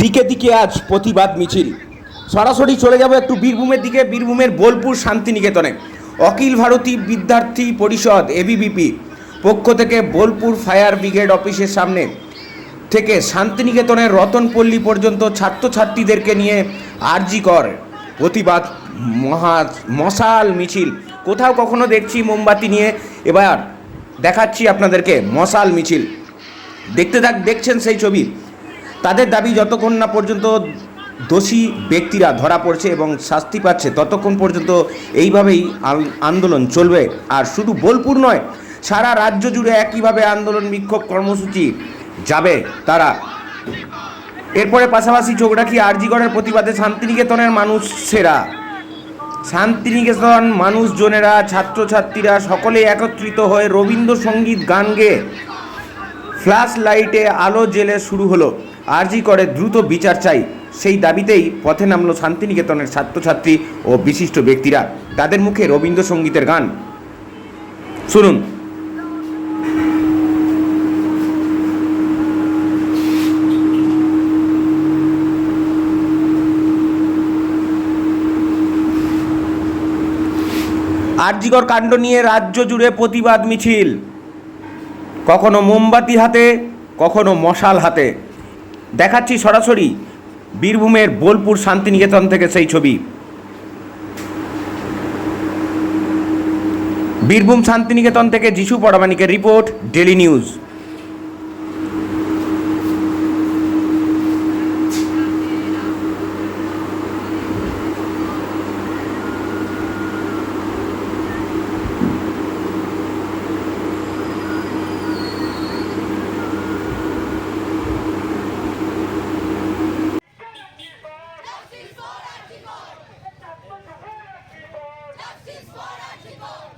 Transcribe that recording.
দিকে দিকে আজ প্রতিবাদ মিছিল। সরাসরি চলে যাব একটু বীরভূমের দিকে, বীরভূমের বোলপুর শান্তিনিকেতনে। অখিল ভারতী বিদ্যার্থী পরিষদ এবিবিপি পক্ষ থেকে বোলপুর ফায়ার ব্রিগেড অফিসের সামনে থেকে শান্তিনিকেতনের রতনপল্লী পর্যন্ত ছাত্রছাত্রীদেরকে নিয়ে আরজি কর প্রতিবাদ মহা মশাল মিছিল। কোথাও কখনো দেখছি মোমবাতি নিয়ে। এবার দেখাচ্ছি আপনাদেরকে মশাল মিছিল। দেখতে থাক, দেখছেন সেই ছবি। তাদের দাবি যতক্ষণ না পর্যন্ত দোষী ব্যক্তিরা ধরা পড়ছে এবং শাস্তি পাচ্ছে, ততক্ষণ পর্যন্ত এইভাবেই আন্দোলন চলবে। আর শুধু বোলপুর নয়, সারা রাজ্য জুড়ে একইভাবে আন্দোলন বিক্ষোভ কর্মসূচি যাবে তারা। এরপরে পাশাপাশি চোখ রাখি আরজিগড়ের প্রতিবাদে শান্তিনিকেতনের মানুষেরা শান্তিনিকেতন মানুষজনেরা, ছাত্রছাত্রীরা সকলে একত্রিত হয়ে রবীন্দ্রসঙ্গীত গান গেয়ে ফ্ল্যাশ লাইটে আলো জেলে শুরু হলো। আরজি করে দ্রুত বিচার চাই। সেই দাবিতেই পথে নামলো শান্তিনিকেতনের ছাত্রছাত্রী ও বিশিষ্ট ব্যক্তিরা। তাদের মুখে রবীন্দ্রসঙ্গীতের গান। শুনুন। আরজিগর কাণ্ড নিয়ে রাজ্য জুড়ে প্রতিবাদ মিছিল। কখনো মোমবাতি হাতে, কখনো মশাল হাতে। দেখাচ্ছি সরাসরি বীরভূমের বোলপুর শান্তিনিকেতন থেকে সেই ছবি। বীরভূম শান্তিনিকেতন থেকে যিশু পরামানিকের রিপোর্ট ডেলি নিউজ। people.